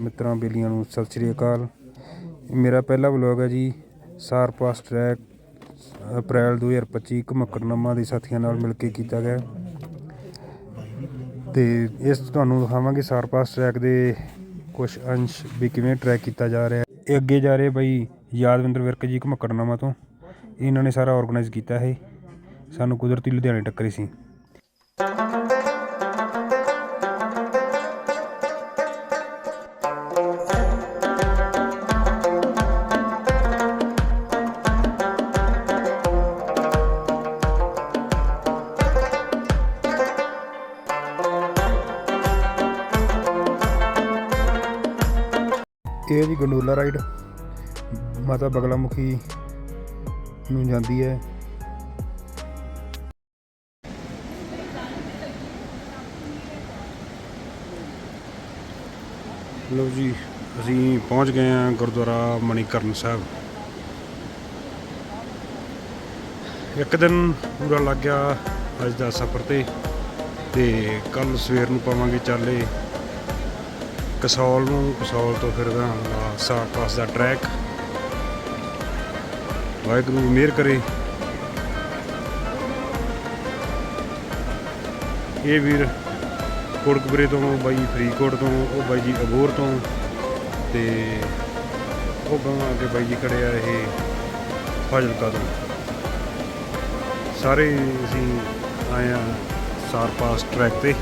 ਮਿੱਤਰਾਂ, ਬੇਲੀਆਂ ਨੂੰ ਸਤਿ ਸ੍ਰੀ ਅਕਾਲ। ਮੇਰਾ ਪਹਿਲਾ ਵਲੌਗ ਹੈ ਜੀ ਸਾਰ ਪਾਸ ਟਰੈਕ, ਅਪ੍ਰੈਲ 2025 ਘਮਕਰਨਾਮਾ ਦੇ ਸਾਥੀਆਂ ਨਾਲ ਮਿਲ ਕੇ ਕੀਤਾ ਗਿਆ। ਤੇ ਇਸ ਤੁਹਾਨੂੰ ਦਿਖਾਵਾਂਗੇ ਸਾਰ ਪਾਸ ਟਰੈਕ ਦੇ ਕੁਝ ਅੰਸ਼ ਵੀ ਕਿਵੇਂ ਟਰੈਕ ਕੀਤਾ ਜਾ ਰਿਹਾ ਹੈ। ਇਹ ਅੱਗੇ ਜਾ ਰਹੇ ਬਾਈ ਯਾਦਵਿੰਦਰ ਵਿਰਕ ਜੀ ਘਮਕਰਨਾਮਾ ਤੋਂ। ਇਹਨਾਂ ਨੇ ਸਾਰਾ ਆਰਗੇਨਾਈਜ਼ ਕੀਤਾ ਹੈ ਸਾਨੂੰ ਕੁਦਰਤੀ ਲੁਧਿਆਣੇ ਟੱਕਰੀ ਸੀ। ਇਹ ਜੀ ਗੰਡੋਲਾ ਰਾਈਡ। ਮਾਤਾ ਬਗਲਾਮੁਖੀ ਨੂੰ ਜਾਂਦੀ ਹੈ। ਲੋ ਜੀ, ਅਸੀਂ ਪਹੁੰਚ ਗਏ ਹਾਂ ਗੁਰਦੁਆਰਾ ਮਣੀਕਰਨ ਸਾਹਿਬ। ਇੱਕ ਦਿਨ ਪੂਰਾ ਲੱਗ ਗਿਆ ਅੱਜ ਦਾ ਸਫ਼ਰ ਤੇ ਤੇ ਕੱਲ ਸਵੇਰ ਨੂੰ ਪਾਵਾਂਗੇ ਚਾਲੇ। ਕਸੌਲ ਨੂੰ, ਕਸੌਲ ਤੋਂ ਫਿਰ ਗਾਂਗਾ ਸਾਰ ਪਾਸ ਦਾ ਟਰੈਕ ਵਾਹਿਗੁਰੂ ਮਿਹਰ ਕਰੇ। ਇਹ ਵੀਰ ਕੋਟਕਪੁਰੇ ਤੋਂ, ਬਾਈ ਫਰੀਦਕੋਟ ਤੋਂ, ਉਹ ਬਾਈ ਜੀ ਅਬੋਰ ਤੋਂ ਤੇ ਉਹ ਗਾਂ ਅੱਗੇ ਬਾਈ ਜੀ ਖੜੇ ਇਹ ਫਾਜ਼ਿਲਕਾ ਤੋਂ। ਸਾਰੇ ਅਸੀਂ ਆਏ ਆ ਸਾਰ ਪਾਸ ਟਰੈਕ ਤੇ।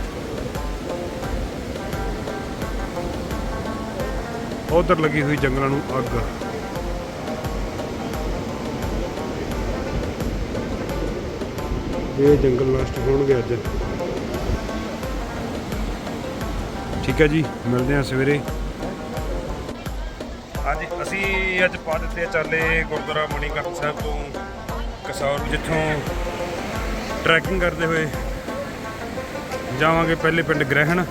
ਉਧਰ ਲੱਗੀ ਹੋਈ ਜੰਗਲਾਂ ਨੂੰ ਅੱਗ। ਇਹ ਜੰਗਲ ਨਸ਼ਟ ਹੋਣਗੇ ਅੱਜ। ਠੀਕ ਹੈ ਜੀ, ਮਿਲਦੇ ਹਾਂ ਸਵੇਰੇ। ਅੱਜ ਅਸੀਂ ਅੱਜ ਪਾ ਦਿੱਤੇ ਆ ਚਾਲੇ ਗੁਰਦੁਆਰਾ ਮਣੀਕਰਨ ਸਾਹਿਬ ਤੋਂ ਕਸੌਰ ਜਿੱਥੋਂ ਟਰੈਕਿੰਗ ਕਰਦੇ ਹੋਏ ਜਾਵਾਂਗੇ ਪਹਿਲੇ ਪਿੰਡ ਗ੍ਰਹਿਣ।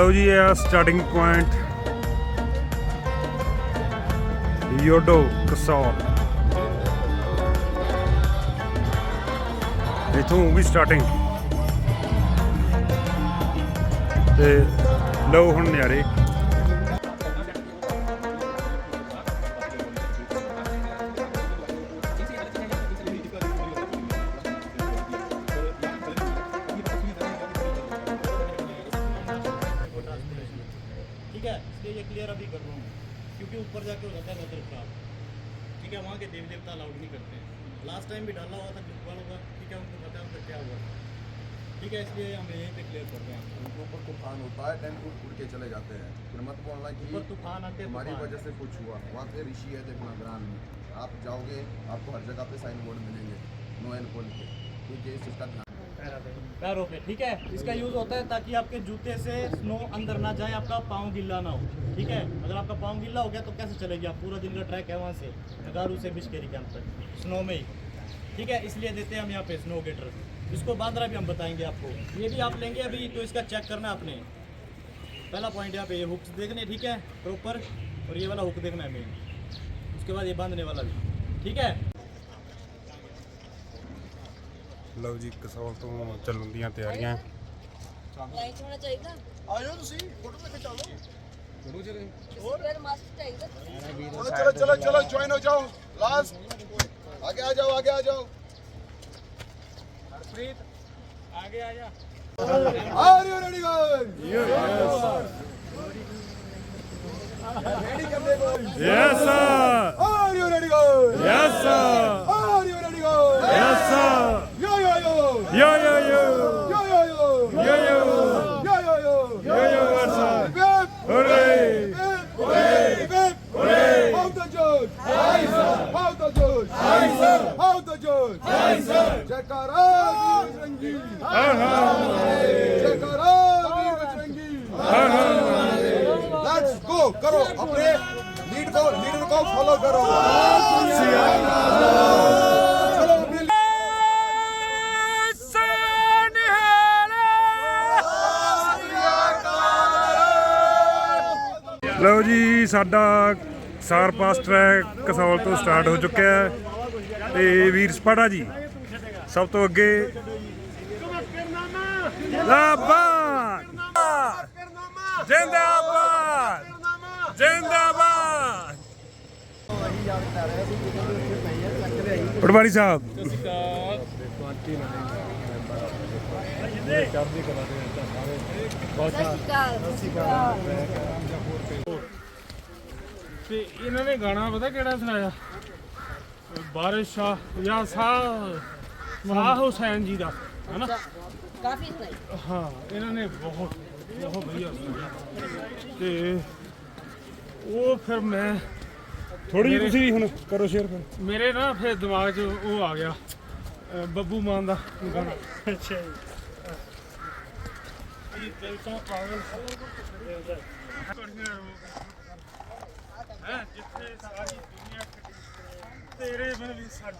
ਲਓ ਜੀ, ਇਹ ਆ ਸਟਾਰਟਿੰਗ ਪੁਆਇੰਟ ਯੋਡੋ ਕਸੌਲ। ਇਥੋਂ ਵੀ ਸਟਾਰਟਿੰਗ ਤੇ ਲਓ ਹੁਣ ਨਿਆਰੇ। जाओगे आपको हर जगह पे साइन बोर्ड मिलेंगे नो खोल के। है, इस चीज़ का ध्यान पैरों पे ठीक है? इसका यूज़ होता है ताकि आपके जूते से स्नो अंदर ना जाए, आपका पाँव गिल्ला ना हो। ठीक है? अगर आपका पाँव गिल्ला हो गया तो कैसे चलेगी? आप पूरा दिन का ट्रैक है वहाँ से नगारू से बिस्केरी कैंप तक स्नो में ही। ठीक है? इसलिए देते हैं हम यहाँ पे स्नो गेटर इसको बांद्रा भी हम बताएँगे आपको। ये भी आप लेंगे अभी तो इसका चेक करना है आपने। पहला पॉइंट यहाँ पे, ये हुक्स देखने, ठीक है? प्रॉपर और ये वाला हुक देखना है मेन उसके बाद ये बांधने वाला भी। ਠੀਕ ਹੈ? ਲਓ ਜੀ ਕਸੌਲ ਤੋਂ ਚੱਲਣ ਦੀਆਂ ਤਿਆਰੀਆਂ। ਲਾਈਨ ਹੋਣਾ ਚਾਹੀਦਾ। ਆ ਜਾਓ ਤੁਸੀਂ ਫੋਟੋ ਤੇ ਖਿਚਾਓ ਫੋਟੋ ਚਲੇ। ਹੋਰ ਫਿਰ ਮਸਤ ਚਾਹੀਦਾ। ਚਲੋ ਚਲੋ ਚਲੋ ਜੁਆਇਨ ਹੋ ਜਾਓ। ਲਾਸਟ ਆਗੇ ਆ ਜਾਓ ਆਗੇ ਆ ਜਾਓ। ਹਰਪ੍ਰੀਤ ਆਗੇ ਆ ਜਾ। Are you ready guys yes sir ready ਕਰਨੇ guys yes sir Awesome. Follow ਲਓ ਜੀ, ਸਾਡਾ ਸਾਰ ਪਾਸ ਟਰੈਕ ਕਸੌਲ ਤੋਂ ਸਟਾਰਟ ਹੋ ਚੁੱਕਿਆ ਹੈ। ਤੇ ਵੀਰ ਸਪਾੜਾ ਜੀ, ਸਭ ਤੋਂ ਅੱਗੇ। ਲਾਬਾਦ ਜਿੰਦਾਬਾਦ! ਜਿੰਦਾਬਾਦ! ਪਟਵਾਰੀ ਸਾਹਿਬ। ਤੇ ਇਹਨਾਂ ਨੇ ਗਾਣਾ ਪਤਾ ਕਿਹੜਾ ਸੁਣਾਇਆ? ਬਾਰਿਸ਼ ਆ ਜਾਂ ਸਾਹ ਵਾਹ ਹੁਸੈਨ ਜੀ ਦਾ ਹੈਨਾ? ਕਾਫੀ ਸੁਣਾਈ। ਹਾਂ ਇਹਨਾਂ ਨੇ ਬਹੁਤ ਬਹੁਤ ਵਧੀਆ ਸੁਣਾਇਆ। ਤੇ ਉਹ ਫਿਰ ਮੈਂ ਥੋੜੀ ਜਿਹੀ ਤੁਸੀਂ ਹੁਣ ਕਰੋ ਸ਼ੇਅਰ ਫਿਰ ਮੇਰੇ ਨਾ ਫਿਰ ਦਿਮਾਗ 'ਚ ਉਹ ਆ ਗਿਆ ਅਹ ਬੱਬੂ ਮਾਨ ਦਾ ਗਾਣਾ ਅੱਛਾ ਜੀ ਇਹ ਦਿਲ ਤੋਂ ਪਾਗਲ ਹੈ ਜਿੱਥੇ ਸਾਰੀ ਦੁਨੀਆ ਖੜੀ ਤੇਰੇ ਮੈਂ ਵੀ ਸੱਜ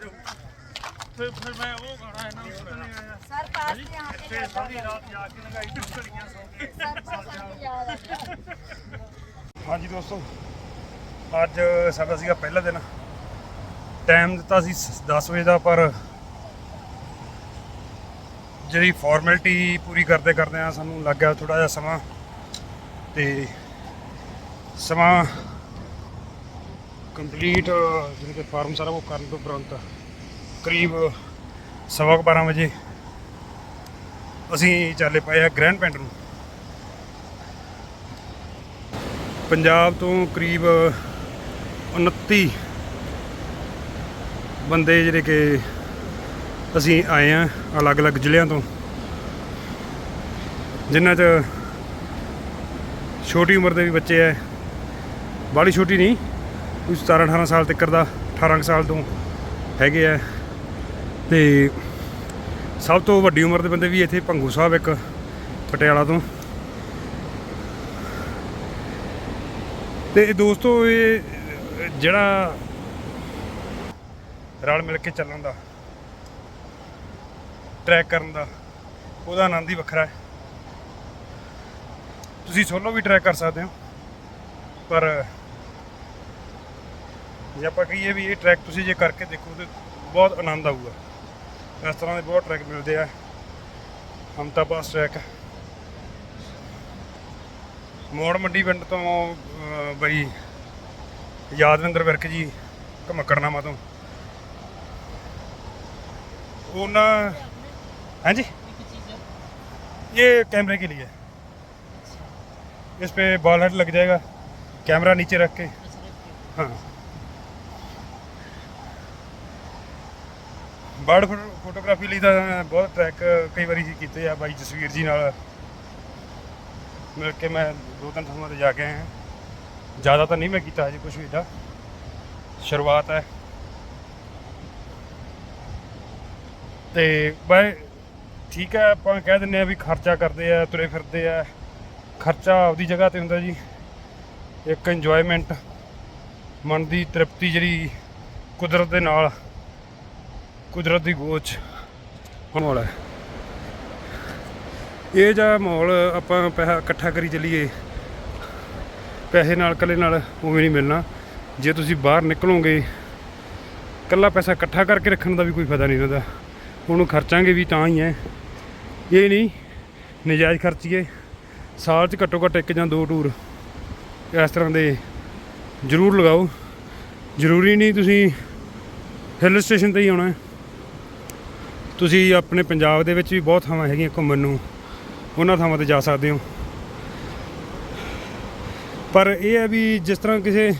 ਫਿਰ ਫਿਰ ਮੈਂ ਉਹ ਗਾਣਾ ਇਹਨਾਂ ਨੂੰ ਸੁਣਾਇਆ सर पास से यहाँ पे ਤੇ ਸਾਰੀ ਰਾਤ ਜਾ ਕੇ ਲਗਾਈ ਟੁੱਟੀਆਂ ਸੌ ਕੇ सर पास से याद आ गया ਹਾਂਜੀ ਦੋਸਤੋ ਅੱਜ ਸਾਡਾ ਸੀਗਾ ਪਹਿਲਾ ਦਿਨ। ਟਾਈਮ ਦਿੱਤਾ ਸੀ 10 ਵਜੇ ਦਾ, ਪਰ ਜਿਹੜੀ ਫਾਰਮੈਲਿਟੀ ਪੂਰੀ ਕਰਦੇ ਕਰਦੇ ਆ, ਸਾਨੂੰ ਲੱਗ ਗਿਆ ਥੋੜਾ ਜਿਹਾ ਸਮਾਂ। ਤੇ ਸਮਾਂ ਕੰਪਲੀਟ ਜਿਵੇਂ ਕਿ ਫਾਰਮ ਸਾਰਾ ਉਹ ਕਰਨ ਤੋਂ ਉਪਰੰਤ ਕਰੀਬ ਸਵਾ ਕੁ 12 ਵਜੇ ਅਸੀਂ ਚੱਲੇ ਪਏ ਆ ਗ੍ਰੈਂਡ ਪਿੰਡ ਨੂੰ। ਪੰਜਾਬ ਤੋਂ ਕਰੀਬ 29 ਬੰਦੇ ਜਿਹੜੇ ਕਿ ਅਸੀਂ ਆਏ ਆ ਅਲੱਗ-ਅਲੱਗ ਜ਼ਿਲ੍ਹਿਆਂ ਤੋਂ। ਜਿਨ੍ਹਾਂ 'ਚ ਛੋਟੀ ਉਮਰ ਦੇ ਵੀ ਬੱਚੇ ਐ। ਬਾਹਲੀ ਛੋਟੀ ਨਹੀਂ, ਕੋਈ 17 18 ਸਾਲ ਤੱਕ ਦਾ 18 ਕੁ ਸਾਲ ਤੋਂ ਹੈਗੇ ਆ ਤੇ ਸਭ ਤੋਂ ਵੱਡੀ ਉਮਰ ਦੇ ਬੰਦੇ ਵੀ ਇੱਥੇ ਭੰਗੂ ਸਾਹਿਬ ਇੱਕ, ਪਟਿਆਲਾ ਤੋਂ। ਤੇ ਦੋਸਤੋ ਇਹ ਜਿਹੜਾ ਰਲ ਮਿਲ ਕੇ ਚੱਲਣ ਦਾ ਟਰੈਕ ਕਰਨ ਦਾ, ਉਹਦਾ ਆਨੰਦ ਹੀ ਵੱਖਰਾ ਹੈ। ਤੁਸੀਂ ਸੋਲੋ ਵੀ ਟਰੈਕ ਕਰ ਸਕਦੇ ਹੋ, ਪਰ ਜੇ ਆਪਾਂ ਕਹੀਏ ਵੀ ਇਹ ਟਰੈਕ ਤੁਸੀਂ ਜੇ ਕਰਕੇ ਦੇਖੋ ਤੇ ਬਹੁਤ ਆਨੰਦ ਆਊਗਾ। ਇਸ ਤਰ੍ਹਾਂ ਦੇ ਬਹੁਤ ਟਰੈਕ ਮਿਲਦੇ ਆ। ਹਮਤਾ ਪਾਸ ਟਰੈਕ ਮੋੜ ਮੰਡੀ ਪਿੰਡ ਤੋਂ ਬਈ ਯਾਦਵਿੰਦਰ ਵਿਰਕ ਜੀ ਘਮਕੜਨਾਮਾ ਤੋਂ ਉਹਨਾਂ हाँ जी ये कैमरे के लिए इस पे बॉल हेड लग जाएगा कैमरा नीचे रख के हाँ ਬਰਡ ਫੋਟੋਗ੍ਰਾਫੀ ਲਈ ਤਾਂ ਬਹੁਤ ਟਰੈਕ ਕਈ ਵਾਰੀ ਜੀ ਕੀਤੇ ਆ ਬਾਈ ਜਸਵੀਰ ਜੀ ਨਾਲ ਮਿਲ ਕੇ ਮੈਂ ਦੋ ਤਿੰਨ ਥਾਵਾਂ ਤੇ ਜਾ ਕੇ ਆਇਆ ਹਾਂ। ਜ਼ਿਆਦਾ ਤਾਂ ਨਹੀਂ ਮੈਂ ਕੀਤਾ ਹਜੇ ਕੁਝ ਵੀ ਦਾ ਸ਼ੁਰੂਆਤ ਹੈ। ਤੇ ਬਾਈ ਠੀਕ ਹੈ, ਆਪਾਂ ਕਹਿ ਦਿੰਨੇ ਆ ਵੀ ਖਰਚਾ ਕਰਦੇ ਆ, ਤੁਰੇ ਫਿਰਦੇ ਆ। ਖਰਚਾ ਆਪਦੀ ਜਗ੍ਹਾ ਤੇ ਹੁੰਦਾ ਜੀ। ਇੱਕ ਇੰਜੋਇਮੈਂਟ ਮਨ ਦੀ ਤ੍ਰਿਪਤੀ ਜਿਹੜੀ ਕੁਦਰਤ ਦੇ ਨਾਲ, ਕੁਦਰਤ ਦੀ ਗੋਚ ਮਾਹੌਲ ਹੈ। ਇਹ ਜਿਹਾ ਮਾਹੌਲ ਆਪਾਂ ਪੈਸਾ ਇਕੱਠਾ ਕਰੀ ਚਲੀਏ। ਪੈਸੇ ਨਾਲ ਇਕੱਲੇ ਨਾਲ ਉਵੇਂ ਨਹੀਂ ਮਿਲਣਾ। ਜੇ ਤੁਸੀਂ ਬਾਹਰ ਨਿਕਲੋਗੇ, ਇਕੱਲਾ ਪੈਸਾ ਇਕੱਠਾ ਕਰਕੇ ਰੱਖਣ ਦਾ ਵੀ ਕੋਈ ਫਾਇਦਾ ਨਹੀਂ ਹੁੰਦਾ ਉਹਨੂੰ ਖਰਚਾਂਗੇ ਵੀ ਤਾਂ ਹੀ ਹੈ। ਇਹ ਨਹੀਂ, ਨਜਾਇਜ਼ ਖਰਚੀਏ। ਸਾਲ 'ਚ ਘੱਟੋ ਘੱਟ ਇੱਕ ਜਾਂ ਦੋ ਟੂਰ ਇਸ ਤਰ੍ਹਾਂ ਦੇ ਜ਼ਰੂਰ ਲਗਾਓ। ਜ਼ਰੂਰੀ ਨਹੀਂ ਤੁਸੀਂ ਹਿੱਲ ਸਟੇਸ਼ਨ ਤੇ ਹੀ ਆਉਣਾ। ਤੁਸੀਂ ਆਪਣੇ ਪੰਜਾਬ ਦੇ ਵਿੱਚ ਵੀ ਬਹੁਤ ਥਾਵਾਂ ਹੈਗੀਆਂ ਘੁੰਮਣ ਨੂੰ। ਉਹਨਾਂ ਥਾਵਾਂ ਤੇ ਜਾ ਸਕਦੇ ਹੋ। ਪਰ ਇਹ ਹੈ ਵੀ ਜਿਸ ਤਰ੍ਹਾਂ ਕਿਸੇ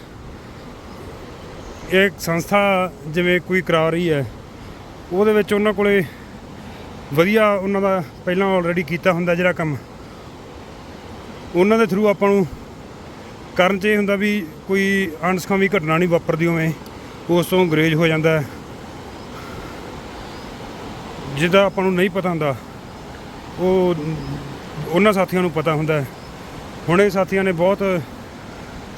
ਇੱਕ ਸੰਸਥਾ ਜਿਵੇਂ ਕੋਈ ਕਰਾ ਰਹੀ ਹੈ, ਉਹਦੇ ਵਿੱਚ ਉਹਨਾਂ ਕੋਲੇ ਵਧੀਆ ਉਹਨਾਂ ਦਾ ਪਹਿਲਾਂ ਆਲਰੇਡੀ ਕੀਤਾ ਹੁੰਦਾ ਜਿਹੜਾ ਕੰਮ। ਉਹਨਾਂ ਦੇ ਥਰੂ ਆਪਾਂ ਨੂੰ ਕਰਨ 'ਚ ਇਹ ਹੁੰਦਾ ਵੀ ਕੋਈ ਅਣਸਖਾਵੀ ਘਟਨਾ ਨਹੀਂ ਵਾਪਰਦੀ ਉਵੇਂ, ਉਸ ਤੋਂ ਗਰੇਜ ਹੋ ਜਾਂਦਾ ਜਿਹਦਾ ਆਪਾਂ ਨੂੰ ਨਹੀਂ ਪਤਾ ਹੁੰਦਾ, ਉਹ ਉਹਨਾਂ ਸਾਥੀਆਂ ਨੂੰ ਪਤਾ ਹੁੰਦਾ ਹੁਣ ਇਹ ਸਾਥੀਆਂ ਨੇ ਬਹੁਤ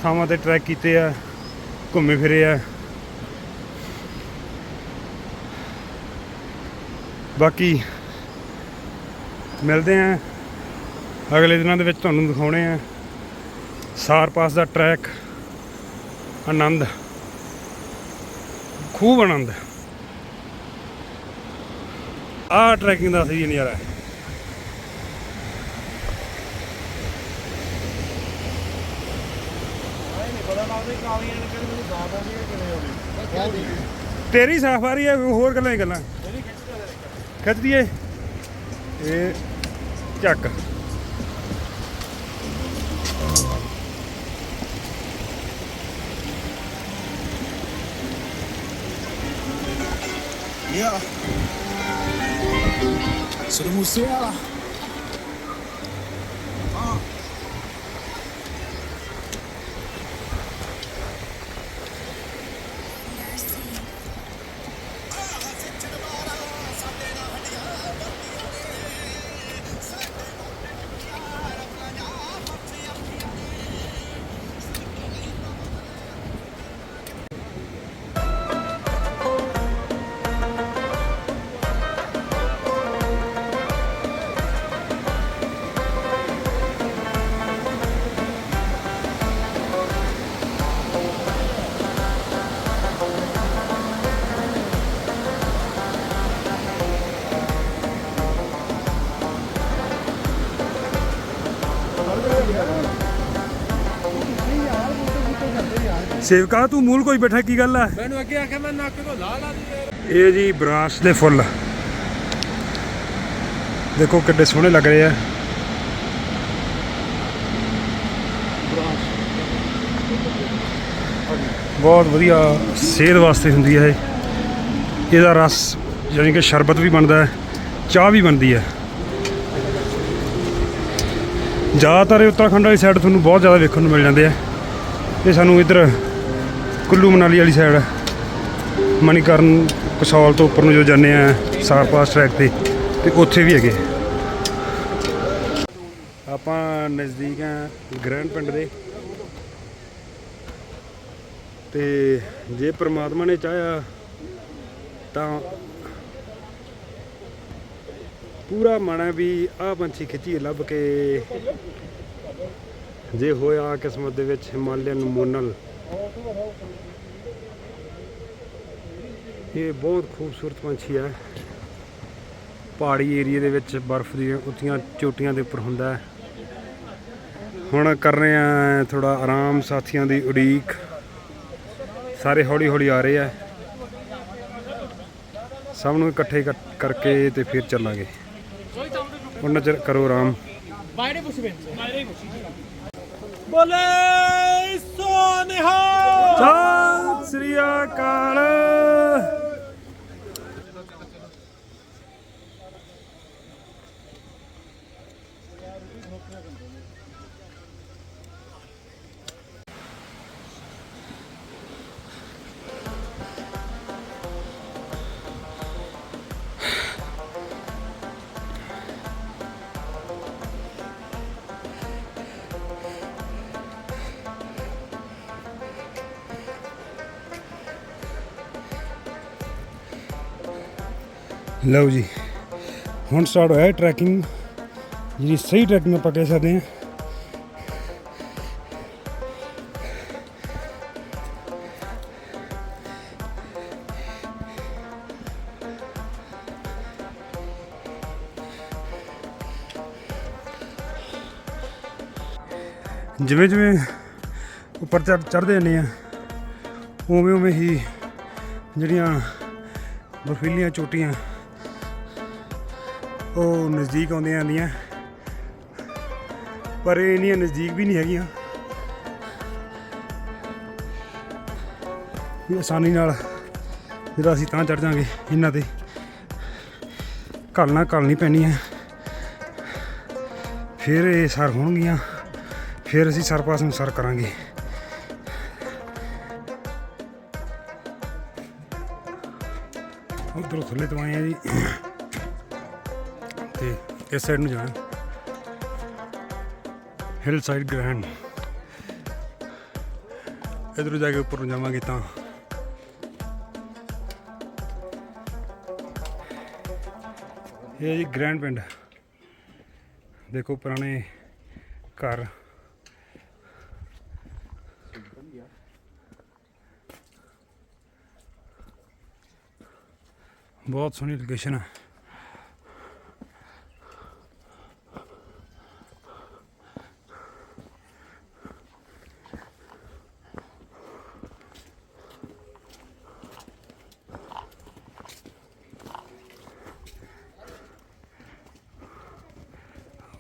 ਥਾਵਾਂ ਤੇ ਟਰੈਕ ਕੀਤੇ ਆ, ਘੁੰਮੇ ਫਿਰੇ ਆ। ਬਾਕੀ ਮਿਲਦੇ ਆ। ਅਗਲੇ ਦਿਨਾਂ ਦੇ ਵਿੱਚ ਤੁਹਾਨੂੰ ਦਿਖਾਉਣੇ ਆ। ਸਾਰ ਪਾਸ ਦਾ ਟਰੈਕ ਆਨੰਦ, ਖੂਬ ਆਨੰਦ। ਆਹ ਟਰੈਕਿੰਗ ਦਾ ਸਹੀ ਨਜ਼ਾਰਾ ਹੈ। ਤੇਰੀ ਸਾਫ਼ ਆ ਰਹੀ ਹੈ ਹੋਰ ਗੱਲਾਂ ਹੀ ਗੱਲਾਂ। ਖਿੱਚ ਦਈਏ। ਇਹ ਚੱਕ। Ja. Så du ਸੇਵਕਾ ਤੂੰ ਮੂਲ ਕੋਈ ਬੈਠਾ ਕੀ ਗੱਲ ਆ? ਮੈਨੂੰ ਅੱਗੇ ਆਖਿਆ ਮੈਂ ਨੱਕ ਤੋਂ ਲਾ ਲਾ ਦੀ ਇਹ ਜੀ ਬਰਾਸ ਦੇ ਫੁੱਲ। ਦੇਖੋ ਕਿੱਡੇ ਸੋਹਣੇ ਲੱਗ ਰਹੇ ਆ। ਬਹੁਤ ਵਧੀਆ ਸਿਹਤ ਵਾਸਤੇ ਹੁੰਦੀ ਹੈ ਇਹ। ਇਹਦਾ ਰਸ ਯਾਨੀ ਕਿ ਸ਼ਰਬਤ ਵੀ ਬਣਦਾ ਹੈ ਚਾਹ ਵੀ ਬਣਦੀ ਹੈ। ਜ਼ਿਆਦਾਤਰ ਉੱਤਰਾਖੰਡ ਵਾਲੀ ਸਾਈਡ ਤੁਹਾਨੂੰ ਬਹੁਤ ਜ਼ਿਆਦਾ ਵੇਖਣ ਨੂੰ ਮਿਲ ਜਾਂਦੇ ਆ। ਇਹ ਸਾਨੂੰ ਇੱਧਰ ਕੁੱਲੂ ਮਨਾਲੀ ਵਾਲੀ ਸਾਈਡ ਮਨੀਕਰਨ ਕਸੌਲ ਤੋਂ ਉੱਪਰ ਨੂੰ ਜੋ ਜਾਂਦੇ ਆ ਸਾਰਪਾਸ ਟਰੈਕ ਤੇ ਤੇ ਉੱਥੇ ਵੀ ਹੈਗੇ। ਆਪਾਂ ਨਜ਼ਦੀਕ ਆ ਗ੍ਰੈਂਡ ਪਿੰਡ ਦੇ। ਤੇ ਜੇ ਪ੍ਰਮਾਤਮਾ ਨੇ ਚਾਹਿਆ, ਤਾਂ ਪੂਰਾ ਮਨ ਹੈ ਵੀ ਆਹ ਪੰਛੀ ਖਿੱਚੀ ਲੱਭ ਕੇ। ਜੇ ਹੋਇਆ ਕਿਸਮਤ ਦੇ ਵਿੱਚ ਹਿਮਾਲਿਅਨ ਮੋਨਲ ਇਹ ਬਹੁਤ ਖੂਬਸੂਰਤ ਪੰਛੀ ਹੈ ਪਹਾੜੀ ਏਰੀਏ ਦੇ ਵਿੱਚ ਬਰਫ਼ ਦੀਆਂ ਉੱਚੀਆਂ ਚੋਟੀਆਂ ਦੇ ਉੱਪਰ ਹੁੰਦਾ ਹੈ ਹੁਣ ਕਰ ਰਹੇ ਆ ਥੋੜਾ ਆਰਾਮ ਸਾਥੀਆਂ ਦੀ ਉਡੀਕ ਸਾਰੇ ਹੌਲੀ ਹੌਲੀ ਆ ਰਹੇ ਆ ਸਭ ਨੂੰ ਇਕੱਠੇ ਕਰ- ਕਰਕੇ ਤੇ ਫਿਰ ਚੱਲਾਂਗੇ ਉਹਨਾਂ ਚਿਰ ਕਰੋ ਆਰਾਮ বাইরে বসে বেঞ্চে বাইরেই বসি ਬੋਲੇ ਸੋਨਿਹਾ ਸਤਿ ਸ੍ਰੀ ਅਕਾਲ। ਲਓ ਜੀ। ਹੁਣ ਸਟਾਰਟ ਹੋਇਆ ਟਰੈਕਿੰਗ ਜਿਹੜੀ ਸਹੀ ਟਰੈਕਿੰਗ ਆਪਾਂ ਕਹਿ ਸਕਦੇ ਹਾਂ। ਜਿਵੇਂ ਜਿਵੇਂ ਉੱਪਰ ਚੜ੍ਹ ਚੜ੍ਹਦੇ ਜਾਂਦੇ ਆ ਉਵੇਂ ਉਵੇਂ ਹੀ ਜਿਹੜੀਆਂ ਬਰਫੀਲੀਆਂ ਚੋਟੀਆਂ ਉਹ ਨਜ਼ਦੀਕ ਆਉਂਦੀਆਂ ਆਉਂਦੀਆਂ ਪਰ ਇਹ ਇੰਨੀਆਂ ਨਜ਼ਦੀਕ ਵੀ ਨਹੀਂ ਹੈਗੀਆਂ। ਵੀ ਆਸਾਨੀ ਨਾਲ ਜਿਹੜਾ ਅਸੀਂ ਤਾਂ ਚੜ ਜਾਾਂਗੇ ਇਹਨਾਂ ਤੇ। ਘਲਣਾ ਘਲਣੀ ਪੈਣੀ ਹੈ। ਫਿਰ ਇਹ ਸਰ ਹੋਣਗੀਆਂ। ਫਿਰ ਅਸੀਂ ਸਰ ਪਾਸ ਨੂੰ ਸਰ ਕਰਾਂਗੇ। ਉਧਰੋਂ ਥੱਲੇ ਤੋਂ ਆਏ ਆ ਜੀ। ਤੇ ਇਸ ਸਾਈਡ ਨੂੰ ਜਾਣਾ। ਹਿਲ ਸਾਈਡ ਗ੍ਰੈਂਡ ਇਧਰੋਂ ਜਾ ਕੇ ਉੱਪਰ ਨੂੰ ਜਾਵਾਂਗੇ ਤਾਂ। ਇਹ ਜੀ ਗ੍ਰੈਂਡ ਪਿੰਡ ਦੇਖੋ ਪੁਰਾਣੇ ਘਰ। ਬਹੁਤ ਸੋਹਣੀ ਲੋਕੇਸ਼ਨ ਹੈ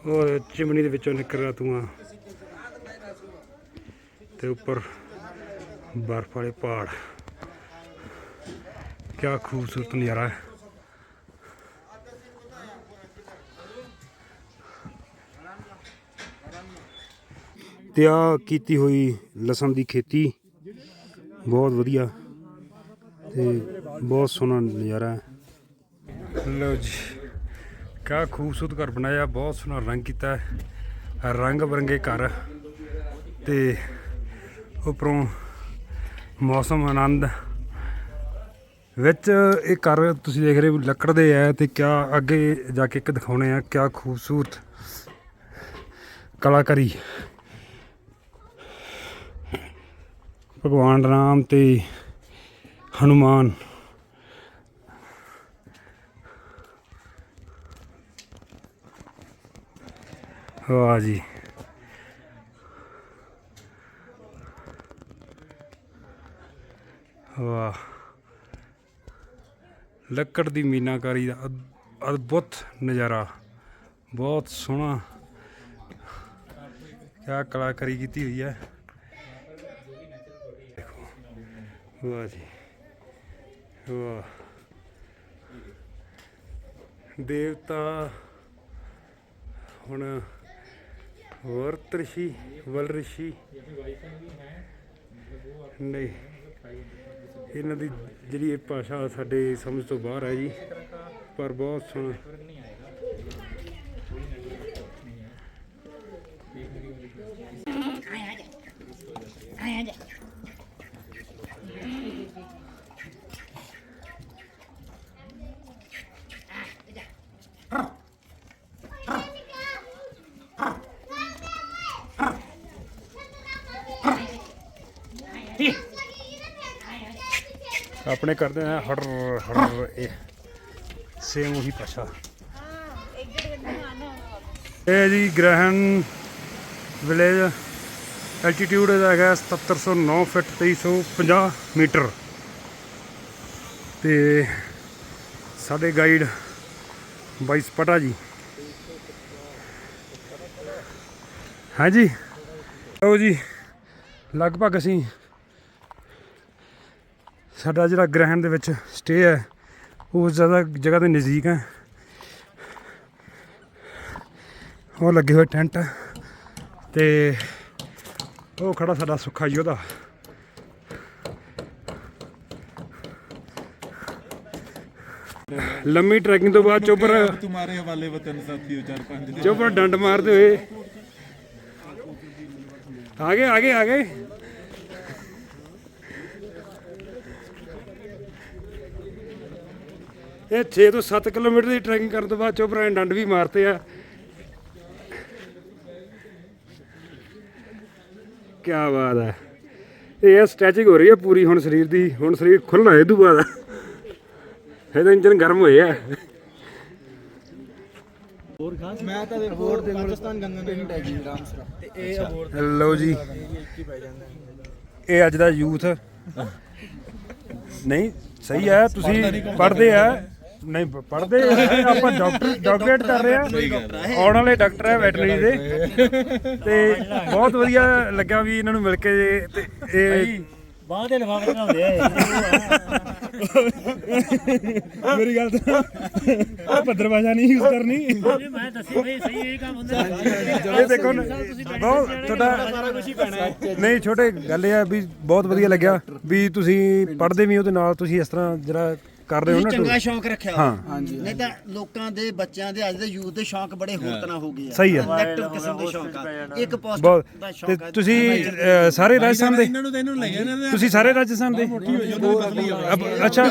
ਔਰ ਚਿਮਨੀ ਦੇ ਵਿੱਚੋਂ ਨਿਕਲ ਰਿਹਾ ਧੂੰਆਂ ਤੇ ਉੱਪਰ ਬਰਫ਼ ਵਾਲੇ ਪਹਾੜ। ਕਿਆ ਖੂਬਸੂਰਤ ਨਜ਼ਾਰਾ ਹੈ। ਤੇ ਆ ਕੀਤੀ ਹੋਈ ਲਸਣ ਦੀ ਖੇਤੀ ਬਹੁਤ ਵਧੀਆ ਤੇ ਬਹੁਤ ਸੋਹਣਾ ਨਜ਼ਾਰਾ ਹੈ। ਲਓ ਜੀ। ਕਿਆ ਖੂਬਸੂਰਤ ਘਰ ਬਣਾਇਆ, ਬਹੁਤ ਸੋਹਣਾ ਰੰਗ ਕੀਤਾ ਹੈ। ਰੰਗ ਬਰੰਗੇ ਘਰ। ਤੇ ਉੱਪਰੋਂ ਮੌਸਮ ਆਨੰਦ। ਵਿੱਚ ਇਹ ਘਰ ਤੁਸੀਂ ਦੇਖ ਰਹੇ ਹੋ, ਲੱਕੜ ਦੇ ਹੈ ਤੇ ਕਿਆ ਅੱਗੇ ਜਾ ਕੇ ਇੱਕ ਦਿਖਾਉਣੇ ਆ, ਕਿਆ ਖੂਬਸੂਰਤ ਕਲਾਕਾਰੀ। ਭਗਵਾਨ ਰਾਮ ਤੇ ਹਨੂਮਾਨ। ਵਾਹ ਜੀ। ਵਾਹ। ਲੱਕੜ ਦੀ ਮੀਨਾਕਾਰੀ ਦਾ ਅਦਭੁਤ ਨਜ਼ਾਰਾ। ਬਹੁਤ ਸੋਹਣਾ। ਕਿਆ ਕਲਾਕਾਰੀ ਕੀਤੀ ਹੋਈ ਹੈ। ਦੇਖੋ। ਵਾਹ ਜੀ। ਵਾਹ। ਦੇਵਤਾ ਹੁਣ ਵਰਤ ਰਿਸ਼ੀ ਵਲ ਰਿਸ਼ੀ। ਨਹੀਂ, ਇਹਨਾਂ ਦੀ ਜਿਹੜੀ ਇਹ ਭਾਸ਼ਾ ਸਾਡੇ ਸਮਝ ਤੋਂ ਬਾਹਰ ਹੈ ਜੀ, ਪਰ ਬਹੁਤ ਸੋਹਣਾ। ਆਪਣੇ ਕਰਦੇ ਆ, ਹਰ ਹਰ, ਇਹ। ਸੇਮ ਉਹੀ ਭਾਸ਼ਾ। ਇਹ ਜੀ ਗ੍ਰਹਣ ਵਿਲੇਜ ਐਲਟੀਟਿਊਡ ਇਹਦਾ ਹੈਗਾ 7709 ਫਿਟ 2350 ਮੀਟਰ। ਤੇ ਸਾਡੇ ਗਾਈਡ ਬਾਈ ਸਪਟਾ ਜੀ। ਹਾਂਜੀ। ਲਓ ਜੀ, ਲਗਭਗ ਅਸੀਂ ਸਾਡਾ ਜਿਹੜਾ ਗ੍ਰਹਿਣ ਦੇ ਵਿੱਚ ਸਟੇ ਹੈ ਉਹ ਜ਼ਿਆਦਾ ਜਗ੍ਹਾ ਦੇ ਨਜ਼ਦੀਕ ਹੈ। ਉਹ ਲੱਗੇ ਹੋਏ ਟੈਂਟ ਤੇ ਉਹ ਖੜਾ ਸਾਡਾ ਸੁੱਖਾ ਯੋਧਾ। ਲੰਮੀ ਟਰੈਕਿੰਗ ਤੋਂ ਬਾਅਦ ਚੋਪਰ ਤੁਹਾਡੇ ਹਵਾਲੇ ਵਤਨ ਸਾਥੀਓ ਚਾਰ ਪੰਜ ਚੋਪਰ ਡੰਡ ਮਾਰਦੇ ਹੋਏ। ਆ ਗਏ ਆ ਗਏ ਆ ਗਏ। ਇਹ 6 ਤੋਂ 7 ਕਿਲੋਮੀਟਰ ਦੀ ਟ੍ਰੈਕਿੰਗ ਕਰਨ ਤੋਂ ਬਾਅਦ ਚੋਬਰਾ ਨੇ ਡੰਡ ਵੀ ਮਾਰਤੇ ਆ। ਕੀ ਬਾਤ ਹੈ ਇਹ ਸਟ੍ਰੈਚਿੰਗ ਹੋ ਰਹੀ ਹੈ ਪੂਰੀ ਹੁਣ ਸਰੀਰ ਦੀ ਹੁਣ ਸਰੀਰ ਖੁੱਲਣਾ ਇਹ ਦੁਬਾਰਾ ਇਹਦਾ ਇੰਜਨ ਗਰਮ ਹੋਇਆ ਹੋਰ ਖਾਸ ਜੀ। ਇਹ ਅੱਜ ਦਾ ਯੂਥ। ਨਹੀਂ ਸਹੀ ਹੈ ਤੁਸੀਂ ਪੜਦੇ ਆ। ਨਹੀਂ ਪੜ੍ਹਦੇ ਆ, ਆਪਾਂ ਡਾਕਟਰ ਡਾਕਟਰੇਟ ਕਰ ਰਹੇ ਆ। ਆਉਣ ਵਾਲੇ ਡਾਕਟਰ ਹੈ ਵੈਟਰਨਰੀ ਦੇ। ਤੇ ਬਹੁਤ ਵਧੀਆ ਲੱਗਿਆ ਵੀ ਇਹਨਾਂ ਨੂੰ ਮਿਲ ਕੇ ਤੇ ਇਹ ਬਾਹਰ ਦੇ ਲਫਾਫੇ ਬਣਾਉਂਦੇ ਆ ਮੇਰੀ ਗੱਲ ਤਾਂ ਭੱਦਰ ਭਾਸ਼ਾ ਨਹੀਂ ਯੂਜ਼ ਕਰਨੀ। ਮੈਂ ਦੱਸੀ ਬਈ ਸਹੀ ਇਹ ਕੰਮ ਹੁੰਦਾ। ਇਹ ਦੇਖੋ ਨਾ, ਬਹੁਤ ਤੁਹਾਡਾ ਸਾਰਾ ਕੁਝ ਹੀ ਪੈਣਾ ਹੈ। ਨਹੀਂ ਛੋਟੇ ਗੱਲ ਇਹ ਆ ਵੀ ਬਹੁਤ ਵਧੀਆ ਲੱਗਿਆ ਵੀ ਤੁਸੀਂ ਪੜ੍ਹਦੇ ਵੀ ਹੋ ਤੇ ਨਾਲ ਤੁਸੀਂ ਇਸ ਤਰ੍ਹਾਂ ਜਿਹੜਾ ਕਰ ਰਹੇ ਹੋ ਨਾ ਚੰਗਾ? ਸ਼ੌਂਕ ਰੱਖਿਆ। ਹਾਂ। ਨਹੀਂ ਤਾਂ ਲੋਕਾਂ ਦੇ ਬੱਚਿਆਂ ਦੇ ਅੱਜ ਦੇ ਯੂਥ ਦੇ ਸ਼ੌਂਕ ਬੜੇ ਹੋਰ ਤਰ੍ਹਾਂ ਹੋ ਗਏ ਆ। ਸਹੀ ਆ। ਨੈਗੇਟਿਵ ਕਿਸਮ ਦੇ ਸ਼ੌਂਕ ਆ। ਇੱਕ ਬਹੁਤ। ਪੋਜ਼ਿਟਿਵ ਦਾ ਤੇ ਸ਼ੌਂਕ ਆ। ਤੁਸੀਂ ਸਾਰੇ ਰਾਜਸਥਾਨ ਦੇ? ਨੂੰ ਤੈਨੂੰ ਲੈ ਜਾਣਾ ਤੁਸੀਂ ਸਾਰੇ ਰਾਜਸਥਾਨ ਦੇ? ਅਬ- ਅੱਛਾ।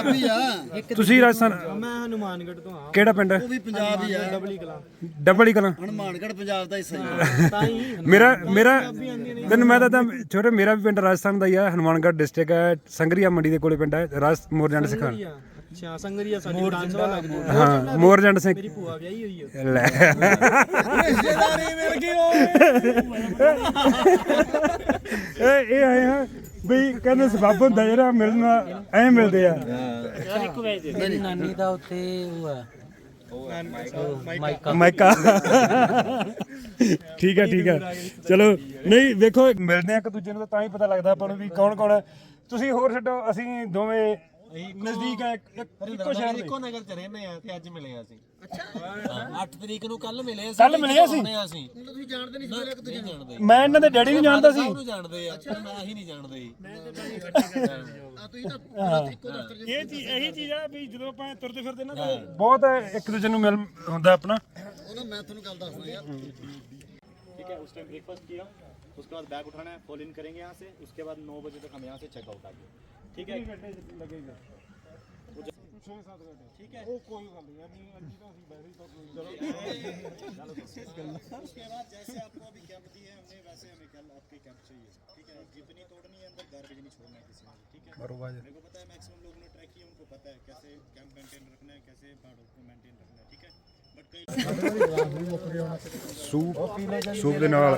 ਤੁਸੀਂ ਰਾਜਸਥਾਨ ਮੈਂ ਹਨੂਮਾਨਗੜ੍ਹ ਤੋਂ ਆ ਕਿਹੜਾ ਪਿੰਡ ਹੈ? ਉਹ ਵੀ ਪੰਜਾਬ ਹੀ ਆ। ਡਬਲੀ ਕਲਾ। ਡੱਬਲ ਹੀ ਕਲਾਂ। ਹਨੂਮਾਨਗੜ੍ਹ ਪੰਜਾਬ ਦਾ ਹਿੱਸਾ ਹੀ ਆ। ਤਾਂ ਹੀ। ਮੇਰਾ ਮੇਰਾ ਤੈਨੂੰ ਮੈਂ ਦੱਸਦਾ ਛੋਟੇ ਮੇਰਾ ਵੀ ਪਿੰਡ ਰਾਜਸਥਾਨ ਦਾ ਹੀ ਆ ਹਨੂਮਾਨਗੜ੍ਹ ਡਿਸਟ੍ਰਿਕਟ ਹੈ ਸੰਗਰੀਆ ਮੰਡੀ ਦੇ ਕੋਲੇ ਪਿੰਡ ਹੈ ਰਾਜ ਮੋਰਜੰਡ ਸਿਖਾਨ ਅੱਛਾ ਸੰਗਰੀਆ ਸਾਡੀ ਡਾਂਸ ਦਾ ਲੱਗਦੀ ਹੈ। ਹਾਂ ਮੋਰਜੰਡ ਸਿੰਘ। ਮੇਰੀ ਭੂਆ ਵਿਆਹੀ ਹੋਈ ਹੈ। ਲੈ। ਰਿਸ਼ਤੇਦਾਰੀ ਮਿਲ ਗਈ ਓਏ। ਇਹ ਇਹ ਆਏ ਹਾਂ ਬਈ ਕਹਿੰਦੇ ਸਬੱਬ ਹੁੰਦਾ ਜਿਹੜਾ ਮਿਲਣਾ ਐ ਮਿਲਦੇ ਆ। ਮੇਰੀ ਨਾਨੀ ਦਾ ਉੱਥੇ ਉਹ ਹੈ ਮਾਈਕਾ। ਮਾਈਕਾ। ਠੀਕ ਹੈ ਠੀਕ ਹੈ ਚਲੋ ਨਹੀਂ ਵੇਖੋ ਮਿਲਦੇ ਆ ਇੱਕ ਦੂਜੇ ਨੂੰ ਤਾਂ ਤਾਂ ਹੀ ਪਤਾ ਲੱਗਦਾ ਆਪਾਂ ਨੂੰ ਵੀ ਕੌਣ ਕੌਣ ਹੈ ਤੁਸੀਂ ਹੋਰ ਛੱਡੋ ਅਸੀਂ ਦੋਵੇਂ ਨਜ਼ਦੀਕ ਆ ਇੱਕ- ਇੱਕ- ਇੱਕੋ ਸ਼ਹਿਰ ਦੇ ਇੱਕੋ ਨਗਰ ਚ ਰਹਿੰਦੇ ਆ ਤੇ ਅੱਜ ਮਿਲੇ ਆ ਅਸੀਂ 8 ਤਰੀਕ ਨੂੰ ਕੱਲ ਮਿਲੇ ਸੀ ਕੱਲ ਮਿਲੇ ਅਸੀਂ ਅਸੀਂ ਤੁਸੀਂ ਜਾਣਦੇ ਨਹੀਂ ਸੀ ਇੱਕ ਦੂਜੇ ਜਾਣਦੇ ਮੈਂ ਇਹਨਾਂ ਦੇ ਡੈਡੀ ਨੂੰ ਜਾਣਦਾ ਸੀ ਨੂੰ ਜਾਣਦੇ ਆ ਪਰ ਮੈਂ ਹੀ ਨਹੀਂ ਜਾਣਦੇ ਜੀ ਇਹ ਚੀਜ਼ ਇਹੀ ਚੀਜ਼ ਆ ਵੀ ਜਦੋਂ ਆਪਾਂ ਤੁਰਦੇ ਫਿਰਦੇ ਨਾ ਤਾਂ ਬਹੁਤ ਇੱਕ ਦੂਜੇ ਨੂੰ ਮਿਲ ਹੁੰਦਾ ਆਪਣਾ ਉਹਨਾਂ ਮੈਂ ਤੁਹਾਨੂੰ ਗੱਲ ਦੱਸਦਾ ਯਾਰ ठीक है उस टाइम ब्रेकफास्ट किया उसके बाद बैग उठाना है फॉल इन करेंगे यहाँ से उसके बाद नौ बजे तक हम यहाँ से चेकआउट आगे ठीक है ठीक है उसके बाद जैसे आपको अभी कैंप दी है हमने वैसे हमें कल आपके कैंप चाहिए ठीक है जितनी तोड़नी है अंदर गार्बेज नहीं छोड़ना है किसी ने भी, ठीक है मेरे को पता है मैक्सिमम लोगों ने ट्रैक किया उनको पता है कैसे कैंप मेंटेन रखना है कैसे पहाड़ों को मेंटेन रखना है ठीक है बट कई ਸੂਪ ਸੂਪ ਦੇ ਨਾਲ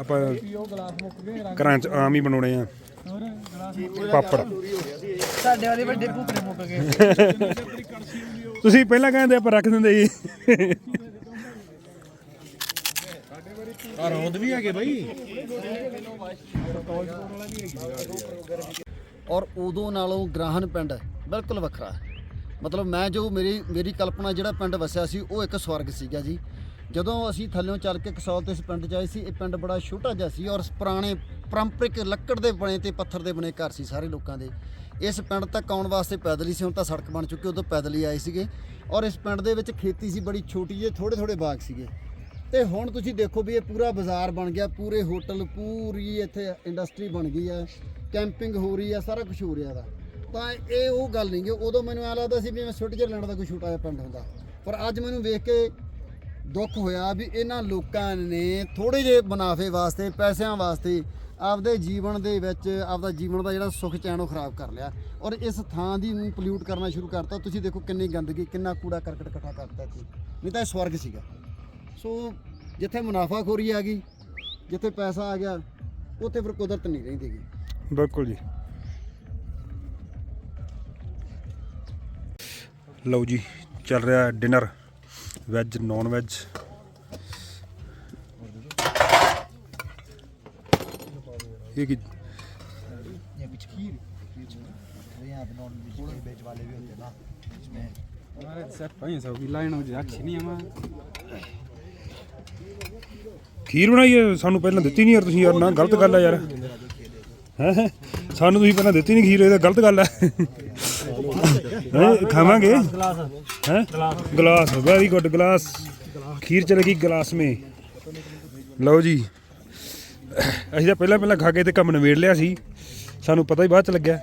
ਆਪਾਂ ਘਰਾਂ ਚ ਆਮ ਹੀ ਬਣਾਉਣੇ ਆ। ਪਾਪੜ। ਸਾਡੇ ਵਾਲੇ ਵੱਡੇ ਭੂਪਰੇ ਮੁੱਕ ਗਏ ਤੁਸੀਂ ਪਹਿਲਾਂ ਕਹਿੰਦੇ ਆਪਾਂ ਰੱਖ ਦਿੰਦੇ ਜੀ ਰੌਂਦ ਵੀ ਹੈਗੇ ਬਾਈ। ਔਰ ਉਦੋਂ ਨਾਲੋਂ ਗ੍ਰਾਹਨ ਪਿੰਡ ਬਿਲਕੁਲ ਵੱਖਰਾ। ਮਤਲਬ ਮੈਂ ਜੋ ਮੇਰੀ ਮੇਰੀ ਕਲਪਨਾ ਜਿਹੜਾ ਪਿੰਡ ਵਸਿਆ ਸੀ ਉਹ ਇੱਕ ਸਵਰਗ ਸੀਗਾ ਜੀ। ਜਦੋਂ ਅਸੀਂ ਥੱਲਿਓਂ ਚੱਲ ਕੇ ਕਸੌਲ 'ਤੇ ਇਸ ਪਿੰਡ 'ਚ ਆਏ ਸੀ, ਇਹ ਪਿੰਡ ਬੜਾ ਛੋਟਾ ਜਿਹਾ ਸੀ ਔਰ ਪੁਰਾਣੇ ਪਰੰਪਰਿਕ ਲੱਕੜ ਦੇ ਬਣੇ ਤੇ ਪੱਥਰ ਦੇ ਬਣੇ ਘਰ ਸੀ ਸਾਰੇ ਲੋਕਾਂ ਦੇ। ਇਸ ਪਿੰਡ ਤੱਕ ਆਉਣ ਵਾਸਤੇ ਪੈਦਲ ਹੀ ਸੀ, ਹੁਣ ਤਾਂ ਸੜਕ ਬਣ ਚੁੱਕੀ, ਉਦੋਂ ਪੈਦਲ ਹੀ ਆਏ ਸੀਗੇ। ਔਰ ਇਸ ਪਿੰਡ ਦੇ ਵਿੱਚ ਖੇਤੀ ਸੀ ਬੜੀ ਛੋਟੀ ਜਿਹੀ ਥੋੜੇ ਥੋੜੇ ਬਾਗ ਸੀਗੇ। ਤੇ ਹੁਣ ਤੁਸੀਂ ਦੇਖੋ ਵੀ ਇਹ ਪੂਰਾ ਬਾਜ਼ਾਰ ਬਣ ਗਿਆ, ਪੂਰੇ ਹੋਟਲ, ਪੂਰੀ ਇੱਥੇ ਇੰਡਸਟਰੀ ਬਣ ਗਈ ਹੈ, ਕੈਂਪਿੰਗ ਹੋ ਰਹੀ ਹੈ, ਸਾਰਾ ਕੁਝ ਹੋ ਰਿਹਾ ਦਾ ਤਾਂ ਇਹ ਉਹ ਗੱਲ ਨਹੀਂ ਗੀ, ਉਦੋਂ ਮੈਨੂੰ ਐ ਲੱਗਦਾ ਸੀ ਵੀ ਮੈਂ ਸਵਿਟਜ਼ਰਲੈਂਡ ਦਾ ਕੋਈ ਛੋਟਾ ਜਿਹਾ ਪਿੰਡ ਹੁੰਦਾ। ਪਰ ਅੱਜ ਮੈਨੂੰ ਵੇਖ ਕੇ ਦੁੱਖ ਹੋਇਆ ਵੀ ਇਹਨਾਂ ਲੋਕਾਂ ਨੇ ਥੋੜੇ ਜਿਹੇ ਮੁਨਾਫੇ ਵਾਸਤੇ, ਪੈਸਿਆਂ ਵਾਸਤੇ ਆਪਦੇ ਜੀਵਨ ਦੇ ਵਿੱਚ, ਆਪਦਾ ਜੀਵਨ ਦਾ ਜਿਹੜਾ ਸੁੱਖ ਚੈਨ ਉਹ ਖਰਾਬ ਕਰ ਲਿਆ। ਔਰ ਇਸ ਥਾਂ ਦੀ ਨੂੰ ਪੋਲਿਊਟ ਕਰਨਾ ਸ਼ੁਰੂ ਕਰਤਾ। ਤੁਸੀਂ ਦੇਖੋ ਕਿੰਨੀ ਗੰਦਗੀ, ਕਿੰਨਾ ਕੂੜਾ ਕਰਕਟ ਇਕੱਠਾ ਕਰਤਾ ਇੱਥੇ। ਨਹੀਂ ਤਾਂ ਇਹ ਸਵਰਗ ਸੀਗਾ। ਸੋ ਜਿੱਥੇ ਮੁਨਾਫਾਖੋਰੀ ਆ ਗਈ, ਜਿੱਥੇ ਪੈਸਾ ਆ ਗਿਆ, ਉੱਥੇ ਫਿਰ ਕੁਦਰਤ ਨਹੀਂ ਰਹਿੰਦੀ ਗੀ। ਬਿਲਕੁਲ ਜੀ। ਲਓ ਜੀ, ਚੱਲ ਰਿਹਾ ਡਿਨਰ। ਵੈਜ ਨਾਨ ਵੈਜ ਇਹ ਕੀ ਖੀਰ। ਬਣਾਈ ਹੈ ਸਾਨੂੰ ਪਹਿਲਾਂ ਦਿੱਤੀ ਨਹੀਂ ਯਾਰ ਤੁਸੀਂ ਯਾਰ ਨਾ ਗਲਤ ਗੱਲ ਹੈ ਯਾਰ। ਹੈਂ। ਸਾਨੂੰ ਤੁਸੀਂ ਪਹਿਲਾਂ ਦਿੱਤੀ ਨਹੀਂ ਖੀਰ ਇਹ ਤਾਂ ਗਲਤ ਗੱਲ ਹੈ। ਹੈਂ ਖਾਵਾਂਗੇ। ਹੈ? Glass very good glass. ਖੀਰ ਚਲੇਗੀ ਗਲਾਸ ਮੇ। ਲਓ ਜੀ। ਅਸੀਂ ਤਾਂ ਪਹਿਲਾਂ ਪਹਿਲਾਂ ਖਾ ਕੇ ਤੇ ਕੰਮ ਨਵੇੜ ਲਿਆ ਸੀ। ਸਾਨੂੰ ਪਤਾ ਹੀ ਬਾਅਦ ਚ ਲੱਗਿਆ।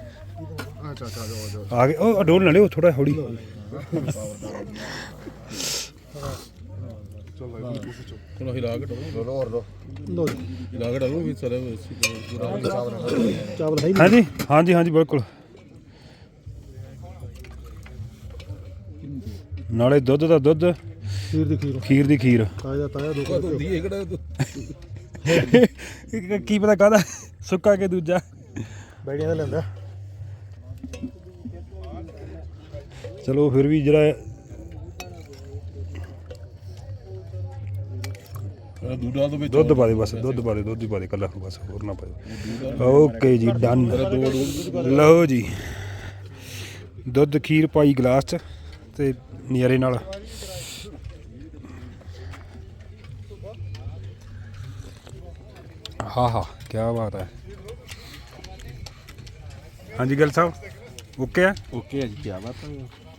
ਆ ਗਏ। ਉਹ ਡੋਲ ਨਾ ਲਿਓ ਥੋੜਾ ਹੌਲੀ। ਚਲੋ ਹਿਲਾ ਕੇ ਡਾਲੋ। ਲੋ ਹਿਲਾ ਕੇ ਡਾਲੋ। ਵੀ ਸਾਰੇ ਹਾਂਜੀ ਹਾਂਜੀ ਹਾਂਜੀ ਬਿਲਕੁਲ। ਨਾਲੇ ਦੁੱਧ ਦਾ ਦੁੱਧ ਖੀਰ ਦੀ ਖੀਰ। ਖੀਰ ਦੀ ਖੀਰ। ਹੁੰਦੀ ਹੈ ਕਿਹੜਾ ਕੀ ਪਤਾ ਕਾਹਦਾ ਸੁੱਕਾ ਕੇ ਦੂਜਾ। ਬੈੜੀਆਂ ਦਾ ਲੈਂਦਾ ਚਲੋ ਫਿਰ ਵੀ ਜਿਹੜਾ ਦੁੱਧ ਡਾਲ ਦੋ ਵਿੱਚ ਦੁੱਧ ਪਾ ਦੇ ਬਸ ਦੁੱਧ ਪਾ ਦੇ ਦੁੱਧ ਹੀ ਪਾ ਦੇ ਕੱਲਾ ਬਸ ਹੋਰ ਨਾ ਪਾਓ ਓਕੇ ਜੀ ਡਨ ਲਓ ਜੀ। ਦੁੱਧ, ਖੀਰ ਪਾਈ ਗਲਾਸ ਚ ਤੇ ਨਜ਼ਾਰੇ ਨਾਲ। ਹਾ ਹਾ ਕੀ ਬਾਤ ਹੈ। ਹਾਂਜੀ ਗਿਲ ਸਾਹਿਬ ਓਕੇ ਆ? ਓਕੇ ਹੈ ਜੀ ਕੀ ਬਾਤ ਹੈ।